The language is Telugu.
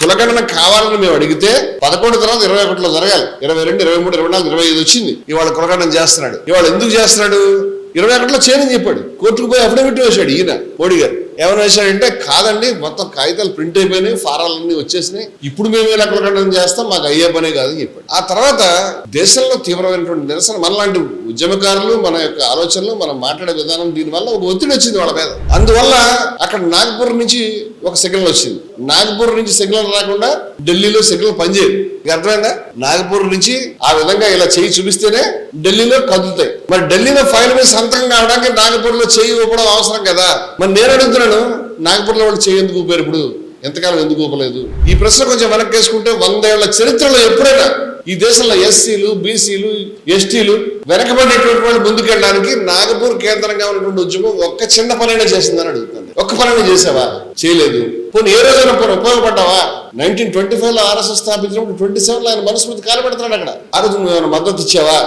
కులగణన కావాలని మేము అడిగితే పదకొండు తర్వాత ఇరవై ఒకటిలో జరగాలి. ఇరవై రెండు ఇరవై మూడు ఇరవై నాలుగు ఇరవై ఐదు వచ్చింది. ఇవాళ కులగణన చేస్తున్నాడు. ఇవాళ ఎందుకు చేస్తున్నాడు? ఇరవై ఒకటిలో చేయని చెప్పాడు. కోర్టుకు పోయి అఫిడవిట్ వేశాడు ఈయన మోడీ గారు. ఏమైనా వేశాడంటే కాదండి మొత్తం కాగితాలు ప్రింట్ అయిపోయినాయి ఫారాలన్నీ వచ్చేసినాయి. ఇప్పుడు మేము ఇలా కులగణన చేస్తాం మాకు అయ్యే పనే కాదని చెప్పాడు. ఆ తర్వాత దేశంలో తీవ్రమైనటువంటి నిరసన మనలాంటి ఉద్యమకారులు మన యొక్క ఆలోచనలు మనం మాట్లాడే విధానం దీనివల్ల ఒక ఒత్తిడి వచ్చింది వాళ్ళ మీద. అందువల్ల అక్కడ నాగ్పూర్ నుంచి ఒక సిగ్నల్ వచ్చింది. నాగ్పూర్ నుంచి సిగ్నల్ రాకుండా ఢిల్లీలో సిగ్నల్ పనిచేయదు. అర్థమైందా? నాగపూర్ నుంచి ఆ విధంగా ఇలా చేయి చూపిస్తేనే ఢిల్లీలో కదులుతాయి. మరి ఢిల్లీలో ఫైల్ మీద సంతకం కావడానికి నాగపూర్లో చేయి ఇవ్వడం అవసరం కదా? మరి నేను అడుగుతున్నాను నాగపూర్లో వాళ్ళు చేయి ఎందుకు ఊపారు ఇప్పుడు? ఎంతకాలం ఎందుకు ఊపలేదు? ఈ ప్రశ్న కొంచెం వెనక్కి వేసుకుంటే వందేళ్ళ చరిత్రలో ఎప్పుడైనా ఈ దేశంలో ఎస్సీలు బీసీలు ఎస్టీలు వెనకబడినటువంటి వాళ్ళు ముందుకెళ్ళడానికి నాగపూర్ కేంద్రంగా ఉన్నటువంటి ఉద్యమం ఒక్క చిన్న పనైనా చేసిందని అడుగుతుంది ఒక్క పనైనా చేసావా? చేయలేదు. పోనీ ఏ రోజైనా పోనీ ఉపయోగపడ్డావా? నైన్టీన్ ట్వంటీ ఫైవ్లో ఆర్ఎస్ఎస్ స్థాపించినప్పుడు ట్వంటీ సెవెన్లో ఆయన మనస్మృతి కాలబెడుతున్నాడు అక్కడ. ఆ రోజు నువ్వు ఏమైనా మద్దతు ఇచ్చావా?